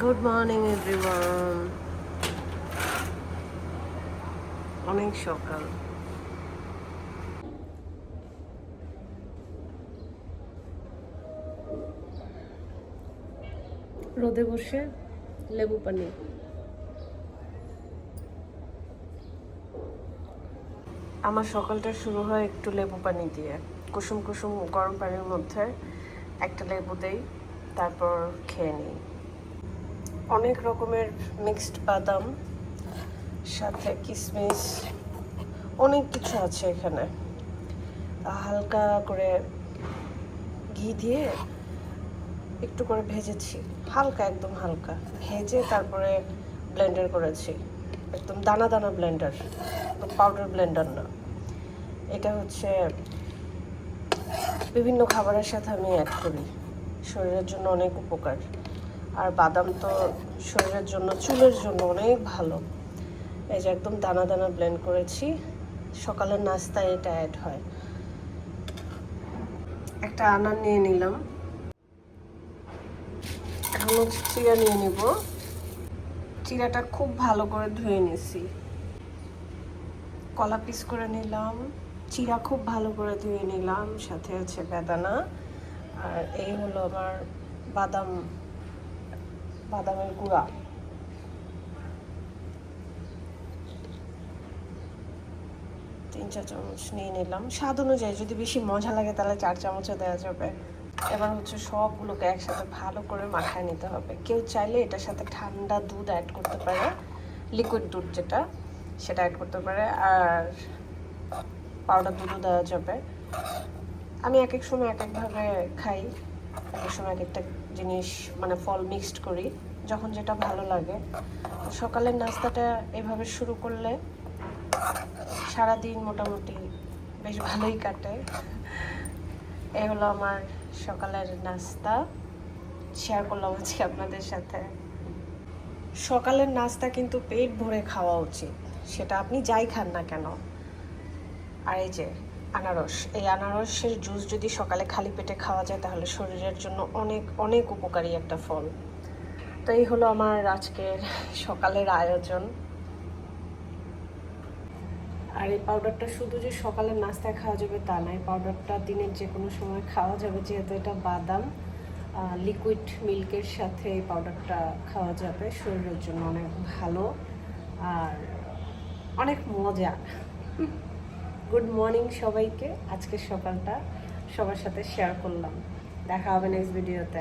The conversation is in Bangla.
গুড মর্নিং এভরিওয়ান অনেক সকাল। রোদে বসে লেবু পানি। আমার সকালটা শুরু হয় একটু লেবু পানি দিয়ে। কুসুম কুসুম গরম পানির মধ্যে একটা লেবু দেই তারপর খেয়ে নিই। অনেক রকমের মিক্সড বাদাম, সাথে কিশমিশ অনেক কিছু আছে এখানে। হালকা করে ঘি দিয়ে একটু করে ভেজেছি। হালকা, একদম হালকা। ভেজে তারপরে ব্লেন্ডার করেছি। একদম দানা দানা ব্লেন্ডার পাউডার ব্লেন্ডার না। এটা হচ্ছে বিভিন্ন খাবারের সাথে আমি অ্যাড করি। শরীরের জন্য অনেক উপকার। আর বাদাম তো শরীরের জন্য, চুলের জন্য অনেক ভালো। এই যে একদম দানা দানা ব্লেন্ড করেছি। সকালের নাস্তায় এটা অ্যাড হয়। একটা আনার নিয়ে নিলাম। এখন হচ্ছে চিরা নিয়ে নিব। চিরাটা খুব ভালো করে ধুয়ে নিছি। কলা পিস করে নিলাম। চিরা খুব ভালো করে ধুয়ে নিলাম। সাথে আছে বেদানা। আর এই হলো আমার বাদাম বাদামের গুঁড়া। তিন চার চামচ নিয়ে নিলাম। স্বাদ অনুযায়ী যদি বেশি মজা লাগে তাহলে চার চামচও দেওয়া যাবে। এবার হচ্ছে সবগুলোকে একসাথে ভালো করে মাখায় নিতে হবে। কেউ চাইলে এটার সাথে ঠান্ডা দুধ অ্যাড করতে পারে। লিকুইড দুধ যেটা, সেটা অ্যাড করতে পারে। আর পাউডার দুধও দেওয়া যাবে। আমি এক এক সময় এক একভাবে খাই। এক সময় এক একটা জিনিস মানে ফল মিক্সড করি, যখন যেটা ভালো লাগে। সকালের নাস্তাটা এভাবে শুরু করলে সারাদিন মোটামুটি বেশ ভালোই কাটে। এই হলো আমার সকালের নাস্তা। শেয়ার করলাম আজকে আপনাদের সাথে। সকালের নাস্তা কিন্তু পেট ভরে খাওয়া উচিত। সেটা আপনি যাই খান না কেন। আর এই যে আনারস। এই আনারসের জুস যদি সকালে খালি পেটে খাওয়া যায়, তাহলে শরীরের জন্য অনেক অনেক উপকারী একটা ফল। তো এই হলো আমার আজকের সকালের আয়োজন। আর এই পাউডারটা শুধু যে সকালের নাস্তায় খাওয়া যাবে তা না এই পাউডারটা দিনের যে কোনো সময় খাওয়া যাবে, যেহেতু এটা বাদাম লিকুইড মিল্কের সাথে এই পাউডারটা খাওয়া যাবে, শরীরের জন্য অনেক ভালো আর অনেক মজা গুড মর্নিং সবাইকে। আজকের সকালটা সবার সাথে শেয়ার করলাম। দেখা হবে নেক্সট ভিডিওতে